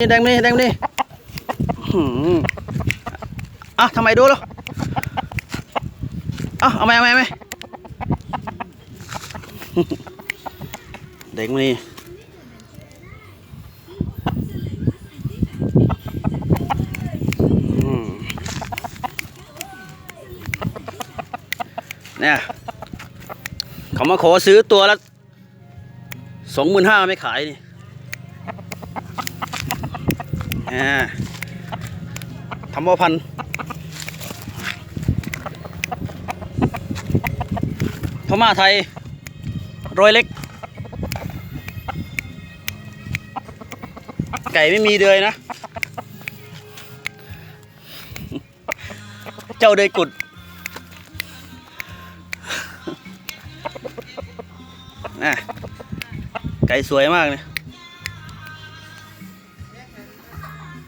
นี่แดงมานี่แดงมานี่อะทำไมดูแล้วอะเอาไหมเอาไหมเอาไหมแดงมานี่อืมเนี่ยเขามาขอซื้อตัวละสองหมื่นห้าไม่ขายนี่ อ่าทำว่าพันพม่าไทยรอยเล็ก ไก่ไม่มีเดือยนะ เจ้าเดือยกุดนะไก่สวยมากเลย